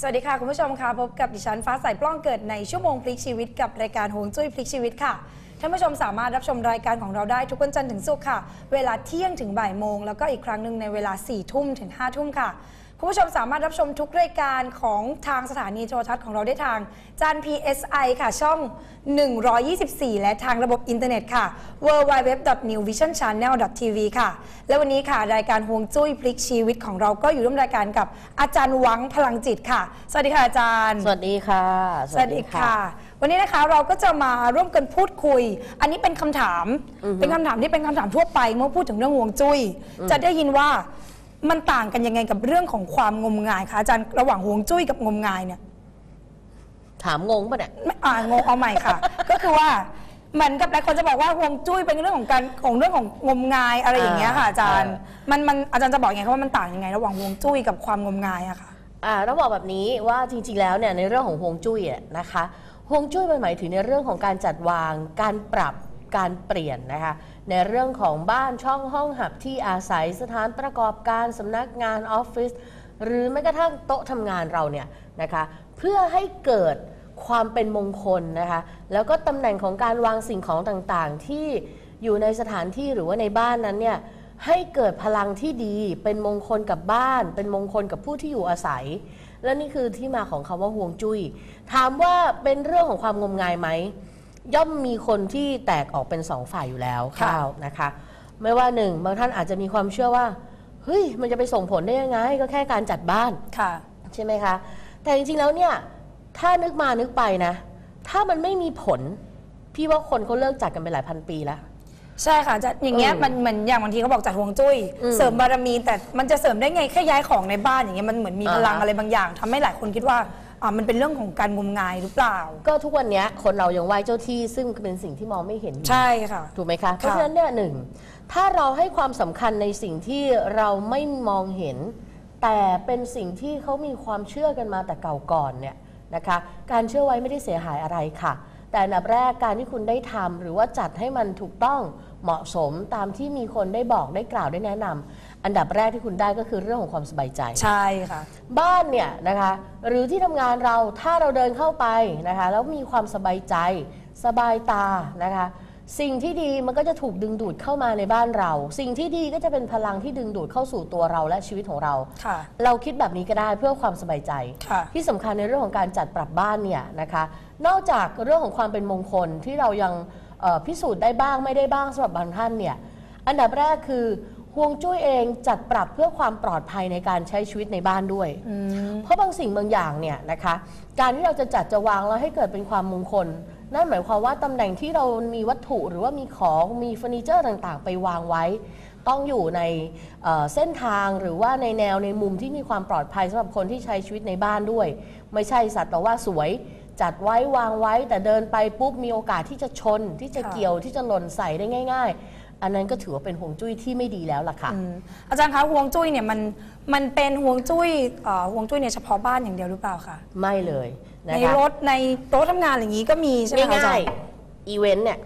สวัสดีค่ะ คุณผู้ชมค่ะพบกับดิฉันฟ้าใสปล้องเกิดในชั่วโมงพลิกชีวิตกับรายการโหงจุ้ยพลิกชีวิตค่ะท่านผู้ชมสามารถรับชมรายการของเราได้ทุกวันจันทร์ถึงศุกร์ค่ะ เวลาเที่ยงถึงบ่ายโมง แล้วก็อีกครั้งหนึ่งในเวลา4ี่ทุ่มถึง5้าทุ่มค่ะ คุณผู้ชมสามารถรับชมทุกรายการของทางสถานีโทรทัศน์ของเราได้ทางจาน PSI ค่ะช่อง 124 และทางระบบอินเทอร์เน็ตค่ะ www.newvisionchannel.tv ค่ะ และวันนี้ค่ะรายการฮวงจุ้ยพลิกชีวิตของเราก็อยู่ร่วมรายการกับอาจารย์หวังพลังจิตค่ะ สวัสดีค่ะอาจารย์ สวัสดีค่ะ สวัสดีค่ะ วันนี้นะคะเราก็จะมาร่วมกันพูดคุย อันนี้เป็นคำถาม เป็นคำถามที่เป็นคำถามทั่วไป เมื่อพูดถึงเรื่องห่วงจุ้ยจะได้ยินว่า มันต่างกันยังไงกับเรื่องของความงมงายคะอาจารย์ระหว่างห่วงจุ้ยกับงมงายเนี่ยถามงงปะเนี่ย ไม่อ่างงเอาใหม่ค่ะ ก็คือว่าเหมือนกับหลายคนจะบอกว่าห่วงจุ้ยเป็นเรื่องของการของเรื่องของงมงายอะไรอย่างเงี้ยค่ะอาจารย์อ่ามันมันอาจารย์จะบอกยังไงคะว่ามันต่างยังไง ระหว่างห่วงจุ้ยกับความงมงายอะค่ะ อ่าต้องบอกแบบนี้ว่าจริงๆแล้วเนี่ยในเรื่องของฮวงจุ้ยอะนะคะฮวงจุ้ยมันหมายถึงในเรื่องของการจัดวางการปรับ การเปลี่ยนนะคะในเรื่องของบ้านช่องห้องหับที่อาศัยสถานประกอบการสำนักงานออฟฟิศหรือแม้กระทั่งโต๊ะทำงานเราเนี่ยนะคะเพื่อให้เกิดความเป็นมงคลนะคะแล้วก็ตำแหน่งของการวางสิ่งของต่างๆ ที่อยู่ในสถานที่หรือว่าในบ้านนั้นเนี่ยให้เกิดพลังที่ดีเป็นมงคลกับบ้าน เป็นมงคลกับผู้ที่อยู่อาศัย และนี่คือที่มาของคำว่าห่วงจุย้ยถามว่าเป็นเรื่องของความงมงายไหม ย่อมมีคนที่แตกออกเป็นสองฝ่ายอยู่แล้วค่ะ ข้าวนะคะ ไม่ว่าหนึ่งบางท่านอาจจะมีความเชื่อว่าเฮ้ยมันจะไปส่งผลได้ยังไง ก็แค่การจัดบ้าน ค่ะ ใช่ไหมคะ แต่จริงๆ แล้วเนี่ย ถ้านึกมานึกไปนะ ถ้ามันไม่มีผล พี่ว่าคนเขาเลิกจัดกันไปหลายพันปีแล้ว ใช่ค่ะจะอย่างเงี้ยอืมมันเหมือนอย่างบางทีเขาบอกจัดห่วงจุ้ย อืมเสริมบารมีแต่มันจะเสริมได้ไงแค่ย้ายของในบ้านอย่างเงี้ยมันเหมือนมีอ่า พลังอะไรบางอย่างทำให้หลายคนคิดว่า อ่ามันเป็นเรื่องของการงมงายหรือเปล่า ก็ทุกวันเนี้ยคนเรายังไหว้เจ้าที่ซึ่งเป็นสิ่งที่มองไม่เห็นอยู่ ใช่ค่ะ ถูกไหมคะ เพราะฉะนั้นเนี่ยหนึ่งถ้าเราให้ความสำคัญในสิ่งที่เราไม่มองเห็น แต่เป็นสิ่งที่เขามีความเชื่อกันมาแต่เก่าก่อนเนี่ยนะคะการเชื่อไว้ไม่ได้เสียหายอะไรค่ะ แต่อันดับแรกการที่คุณได้ทำหรือว่าจัดให้มันถูกต้องเหมาะสมตามที่มีคนได้บอกได้กล่าวได้แนะนำ อันดับแรกที่คุณได้ก็คือเรื่องของความสบายใจ ใช่ค่ะ บ้านเนี่ยนะคะ หรือที่ทำงานเราถ้าเราเดินเข้าไปนะคะ แล้วมีความสบายใจ สบายตานะคะ สิ่งที่ดีมันก็จะถูกดึงดูดเข้ามาในบ้านเรา สิ่งที่ดีก็จะเป็นพลังที่ดึงดูดเข้าสู่ตัวเราและชีวิตของเรา ค่ะ เราคิดแบบนี้ก็ได้เพื่อความสบายใจ ค่ะ ที่สำคัญในเรื่องของการจัดปรับบ้านเนี่ยนะคะ นอกจากเรื่องของความเป็นมงคลที่เรายังเอ่อพิสูจน์ได้บ้างไม่ได้บ้างสำหรับบางท่านเนี่ย อันดับแรกคือฮ วงจุ้ยเองจัดปรับเพื่อความปลอดภัยในการใช้ชีวิตในบ้านด้วย อืม เพราะบางสิ่งบางอย่างเนี่ยนะคะ การที่เราจะจัดจะวางแล้วให้เกิดเป็นความมงคล นั่นหมายความว่าตำแหน่งที่เรามีวัตถุหรือว่ามีของมีเฟอร์นิเจอร์ต่างๆ ไปวางไว้ ต้องอยู่ในเอ่อเส้นทางหรือว่าในแนวในมุมที่มีความปลอดภัยสำหรับคนที่ใช้ชีวิตในบ้านด้วย ไม่ใช่สัตว์แต่ว่าสวย จัดไว้วางไว้ แต่เดินไปปุ๊บมีโอกาสที่จะชนที่จะค่ะ เกี่ยวที่จะหล่นใส่ได้ง่าย ๆ อันนั้นก็ถือว่าเป็นห่วงจุ้ยที่ไม่ดีแล้วล่ะค่ะ อืมอาจารย์คะห่วงจุ้ยเนี่ยมันมันเป็นห่วงจุ้ยเอ่อห่วงจุ้ยเนี่ยเฉพาะบ้านอย่างเดียวหรือเปล่าคะไม่เลยนะในคะรถในโต๊ะทำงานอย่างนี้ก็มีใช่ไหมคะอาจาง่ารยย์ๆอีเวนต์เนี่ย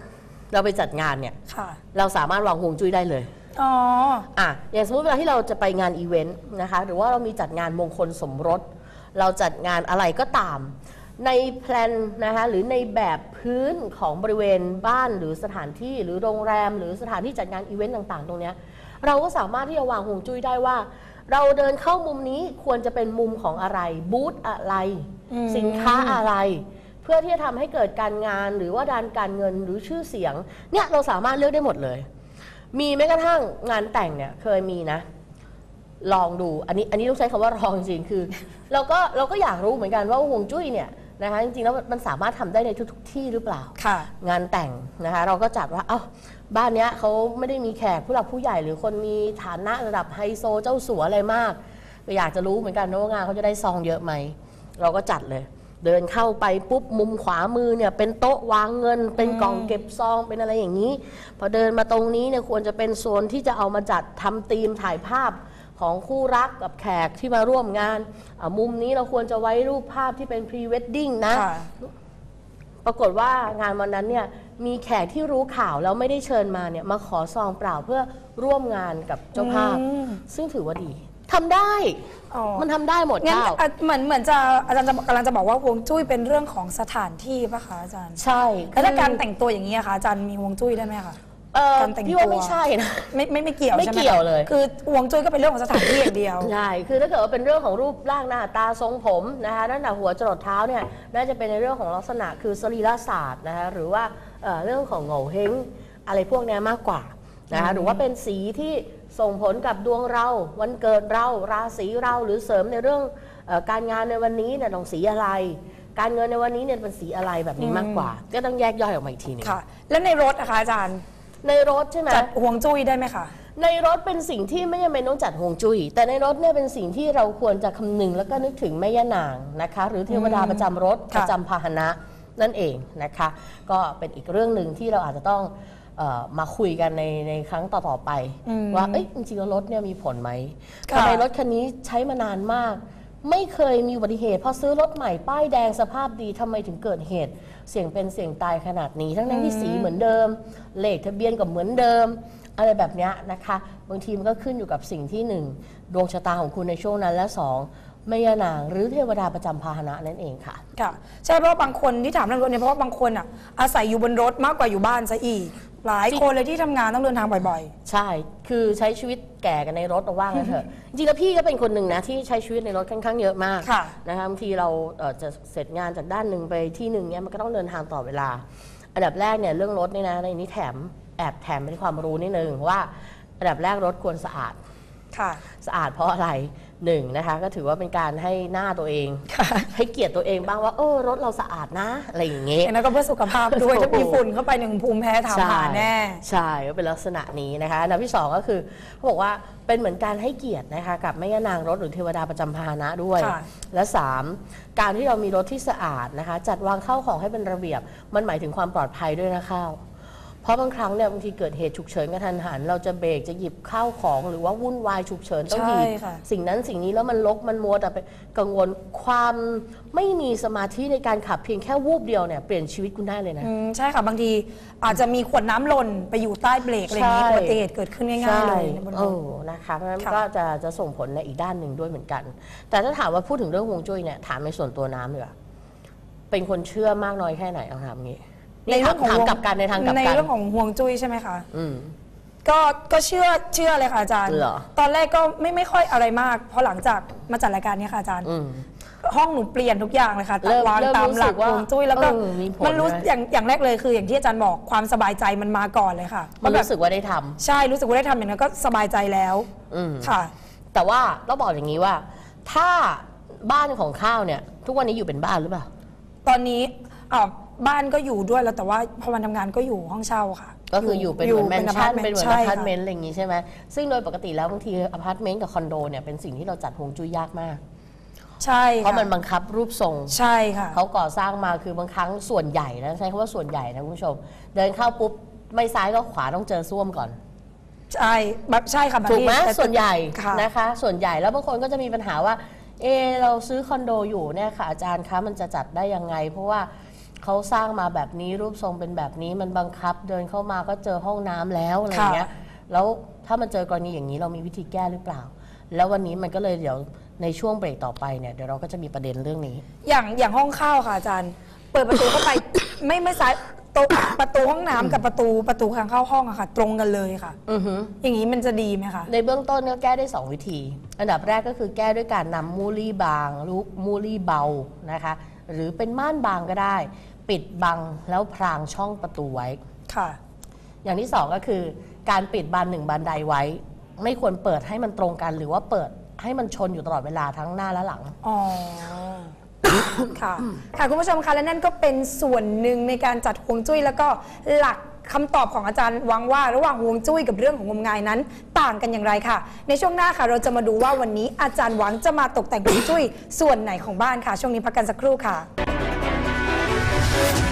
เราไปจัดงานเนี่ยค่ะเราสามารถวางห่วงจุ้ยได้เลย อ๋อ อะอย่างสมมติเวลาที่เราจะไปงานอีเวนต์นะคะ หรือว่าเรามีจัดงานมงคลสมรส เราจัดงานอะไรก็ตาม ในแพลนนะคะหรือในแบบพื้นของบริเวณบ้านหรือสถานที่หรือโรงแรม หรือสถานที่จัดงานอีเวนต์ต่างๆ ตรงเนี้ยเราก็สามารถที่จะวางห่วงจุ้ยได้ว่า เราเดินเข้ามุมนี้ควรจะเป็นมุมของอะไร บูธอะไร อืม สินค้าอะไร เพื่อที่จะทำให้เกิดการงานหรือว่าด้านการเงินหรือชื่อเสียงเนี่ยเราสามารถเลือกได้หมดเลย มีแม้กระทั่งงานแต่งเนี่ยเคยมีนะ ลองดูอันนี้อันนี้ต้องใช้คำว่าลองจริงๆคือ เราก็เราก็อยากรู้เหมือนกันว่าห่วงจุ้ยเนี่ย นะคะจริงๆแล้วมันสามารถทำได้ในทุกๆที่หรือเปล่าค่ะ งานแต่งนะคะเราก็จัดว่าเอ้าบ้านเนี้ยเขาไม่ได้มีแขกผู้หลักผู้ใหญ่หรือคนมีฐานะระดับไฮโซเจ้าสัวอะไรมากก็อยากจะรู้เหมือนกันนะว่างานเขาจะได้ซองเยอะไหมเราก็จัดเลย เดินเข้าไปปุ๊บมุมขวามือเนี่ยเป็นโต๊ะวางเงิน เป็นกล่องเก็บซองเป็นอะไรอย่างนี้ พอเดินมาตรงนี้เนี่ยควรจะเป็นโซนที่จะเอามาจัดทำธีมถ่ายภาพ ของคู่รักกับแขกที่มาร่วมงานอะมุมนี้เราควรจะไว้รูปภาพที่เป็นพรีเวดดิ้งนะ ค่ะ ปรากฏว่างานวันนั้นเนี่ยมีแขกที่รู้ข่าวแล้วไม่ได้เชิญมาเนี่ยมาขอซองเปล่าเพื่อร่วมงานกับเจ้าภาพ อืม ซึ่งถือว่าดีทำได้ อ๋อมันทำได้หมดงั้นเจ้า อะเหมือนเหมือนจะอาจารย์จะกำลังจะบอกว่าฮวงจุ้ยเป็นเรื่องของสถานที่ปะคะอาจารย์ ใช่แล้วถ้าคือการแต่งตัวอย่างนี้อะคะอาจารย์มีฮวงจุ้ยได้ไหมคะ เอ่อการแต่งพี่ว่าตัวไม่ใช่นะ ไม่ไม่ไม่เกี่ยวไม่ใช่ไหมเกี่ยวเลย คือฮวงจุ้ยก็เป็นเรื่องของสถานที่อย่างเดียว ใช่ คือถ้าเกิดว่าเป็นเรื่องของรูปร่างหน้าตาทรงผมนะคะตั้งแต่หัวจรดเท้าเนี่ย น่าจะเป็นในเรื่องของลักษณะคือสรีระศาสตร์นะคะหรือว่าเอ่อเรื่องของโง่เฮงอะไรพวกเนี้ยมากกว่านะคะหรือว่าเป็นสีที่ส่งผลกับดวงเรา วันเกิดเรา ราศีเราหรือเสริมในเรื่องเออการงานในวันนี้เนี่ยต้องสีอะไร การเงินในวันนี้เนี่ยเป็นสีอะไรแบบนี้มากกว่า ก็ต้องแยกย่อยออกมาอีกทีหนึง ค่ะ แล้วในรถนะคะอาจารย์ ในรถใช่ไหมจัดฮวงจุ้ยได้ไหมคะในรถเป็นสิ่งที่ไม่จำเป็นต้องจัดฮวงจุย้ยแต่ในรถเนี่ยเป็นสิ่งที่เราควรจะคำนึงแล้วก็นึกถึงแม่ย่านางนะคะ หรือเทวดาประจำรถค่ะประจำพาหนะนั่นเองนะคะ ก็เป็นอีกเรื่องหนึ่งที่เราอาจจะต้องเออมาคุยกันในในครั้งต่อๆไป ว่าเอ้ยจริงๆแล้วรถเนี่ยมีผลไหมค่ะทำไมรถคันนี้ใช้มานานมาก ไม่เคยมีอุบัติเหตุพอซื้อรถใหม่ป้ายแดงสภาพดีทำไมถึงเกิดเหตุ เสี่ยงเป็นเสี่ยงตายขนาดนี้ ทั้งนั้นที่สีเหมือนเดิม เลขทะเบียนก็เหมือนเดิม อะไรแบบเนี้ยนะคะ บางทีมันก็ขึ้นอยู่กับสิ่งที่หนึ่งดวงชะตาของคุณในช่วงนั้นและสองแม่ยานางหรือเทวดาประจำพาหนะนั่นเองค่ะ ค่ะ ใช่เพราะว่าบางคนที่ถามเรื่องรถเนี่ยเพราะว่าบางคนอะอาศัยอยู่บนรถมากกว่าอยู่บ้านซะอีก หลายคนเลยที่ทำงานต้องเดินทางบ่อย ใช่ คือใช้ชีวิตแก่กันในรถเอาว่างันเถอะ จริงๆแล้วพี่ก็เป็นคนหนึ่งนะที่ใช้ชีวิตในรถค่อนข้างเยอะมากค่ะ นะคะบางทีเราเอ่อจะเสร็จงานจากด้านหนึ่งไปที่หนึ่งเนี่ยมันก็ต้องเดินทางต่อเวลา อันดับแรกเนี่ยเรื่องรถเนี่ยนะในนี้แถมแอบแถมเป็นความรู้นิดนึงว่าอันดับแรกรถควรสะอาดๆค่ะ สะอาดเพราะอะไรหนึ่งนะคะก็ถือว่าเป็นการให้หน้าตัวเองค่ะให้เกียรติตัวเองบ้างว่าเออรถเราสะอาดนะ อะไรอย่างเงี้ยอย่างนั้นก็เพื่อสุขภาพด้วยโอ้โหถ้ามีฝุ่นเข้าไปหนึ่งภูมิแพ้ถามหาแน่ ใช่ก็เป็นลักษณะนี้นะคะอันดับที่สองก็คือเขาบอกว่าเป็นเหมือนการให้เกียรตินะคะกับแม่ย่านางรถหรือเทวดาประจำพาหนะด้วยค่ะและสามการที่เรามีรถที่สะอาดนะคะ จัดวางเข้าของให้เป็นระเบียบ มันหมายถึงความปลอดภัยด้วยนะข้าว เพราะบางครั้งเนี่ยบางทีเกิดเหตุฉุกเฉินกระทันหัน เราจะเบรกจะหยิบข้าวของหรือว่าวุ่นวายฉุกเฉินต้องหยิบใช่ค่ะ สิ่งนั้นสิ่งนี้แล้วมันลกมันมัวแต่ไปกังวลความไม่มีสมาธิในการขับเพียงแค่วูบเดียวเนี่ยเปลี่ยนชีวิตคุณได้เลยนะ อืมใช่ค่ะบางทีอาจจะมีขวดน้ำหล่นไปอยู่ใต้เบรกอะไรอย่างนี้ใช่ อุบัติเหตุเกิดขึ้นง่ายๆเลยบนเอรถอนะคะเพราะฉะนั้นค่ะ ก็จะจะส่งผลในอีกด้านหนึ่งด้วยเหมือนกัน แต่ถ้าถามว่าพูดถึงเรื่องฮวงจุ้ยเนี่ยถามในส่วนตัวน้ำดีกว่าเป็นคนเชื่อมากน้อยแค่ไหนเอาถามงี้ ในเรื่องของถามห่วงกลับกันในทางกลับในกันเรื่องของห่วงจุ้ยใช่ไหมคะ อืม ก็ก็เชื่อเชื่อเลยค่ะอาจารย์ เหรอ ตอนแรกก็ไม่ไม่ค่อยอะไรมากเพราะหลังจากมาจัดรายการเนี้ค่ะอาจารย์ อืม ห้องหนูเปลี่ยนทุกอย่างเลยค่ะเริ่มวางเริ่มตามรู้หลัสึกกว่าห่วงจุ้ยแล้วก็เออมีผลมันรู้นะ อย่างอย่างแรกเลยคืออย่างที่อาจารย์บอกความสบายใจมันมาก่อนเลยค่ะมันว่าแบบรู้สึกว่าได้ทำ ใช่รู้สึกว่าได้ทำอย่างนั้นก็สบายใจแล้วอืม ค่ะ แต่ว่าต้องบอกอย่างนี้ว่า ถ้าบ้านของข้าวเนี่ย ทุกวันนี้อยู่เป็นบ้านหรือเปล่า ตอนนี้อ่า บ้านก็อยู่ด้วยแล้วแต่ว่าพอวันทำงานก็อยู่ห้องเช่าค่ะก็คืออยู่เป็นเหมือนแมนชั่นอเป็นเหมือนใช่อค่ะพาร์ตเมนต์อะไรอย่างงี้ใช่ไหมซึ่งโดยปกติแล้วบางทีอพาร์ตเมนต์กับคอนโดเนี่ยเป็นสิ่งที่เราจัดฮวงจุ้ยยากมาก ใช่เพราะค่ะมันบังคับรูปทรง ใช่ค่ะ เขาก่อสร้างมาคือบางครั้งส่วนใหญ่นะใช้คำว่าส่วนใหญ่นะคุณผู้ชม เดินเข้าปุ๊บไม่ซ้ายก็ขวาต้องเจอส้วมก่อน ใช่แบบใช่ค่ะบางถูกไหมที่แต่ส่วนใหญ่ค่ะนะคะ ส่วนใหญ่แล้วบางคนก็จะมีปัญหาว่า เออเราซื้อคอนโดอยู่เนี่ยค่ะอาจารย์คะมันจะจัดได้ยังไง เพราะว่า เขาสร้างมาแบบนี้รูปทรงเป็นแบบนี้มันบังคับ เดินเข้ามาก็เจอห้องน้ำแล้วอะไรอย่างเงี้ยแล้วถ้ามันเจอกรณีอย่างนี้เรามีวิธีแก้หรือเปล่า แล้ววันนี้มันก็เลยเดี๋ยวในช่วงเบรกต่อไปเนี่ยเดี๋ยวเราก็จะมีประเด็นเรื่องนี้ อย่างอย่างห้องเข้าค่ะอาจารย์ เปิดประตูเข้าไป ไม่ไม่ซ้ายโต๊ะประตูห้องน้ำกับประตูประตูทางเข้าห้องอะค่ะ ตรงกันเลยค่ะ อือหืออย่างนี้มันจะดีไหมคะ ในเบื้องต้นก็แก้ได้ 2 วิธี อันดับแรกก็คือแก้ด้วยการนำมูลี่บางลูกมูลี่เบานะคะ หรือเป็นม่านบางก็ได้ ปิดบังแล้วพรางช่องประตูไว้ ค่ะ อย่างที่สองก็คือการปิดบานหนึ่งบานใดไว้ ไม่ควรเปิดให้มันตรงกัน หรือว่าเปิดให้มันชนอยู่ตลอดเวลาทั้งหน้าและหลัง อ๋อ ค่ะ ค่ะ คุณผู้ชมคะและนั่นก็เป็นส่วนหนึ่งในการจัดฮวงจุ้ยแล้วก็หลักคำตอบของอาจารย์วังว่า ระหว่างฮวงจุ้ยกับเรื่องของงมงายนั้น ต่างกันอย่างไรค่ะ ในช่วงหน้าค่ะ เราจะมาดูว่าวันนี้อาจารย์หวังจะมาตกแต่งฮวงจุ้ยส่วนไหนของบ้านค่ะ ช่วงนี้พักกันสักครู่ค่ะ Bye.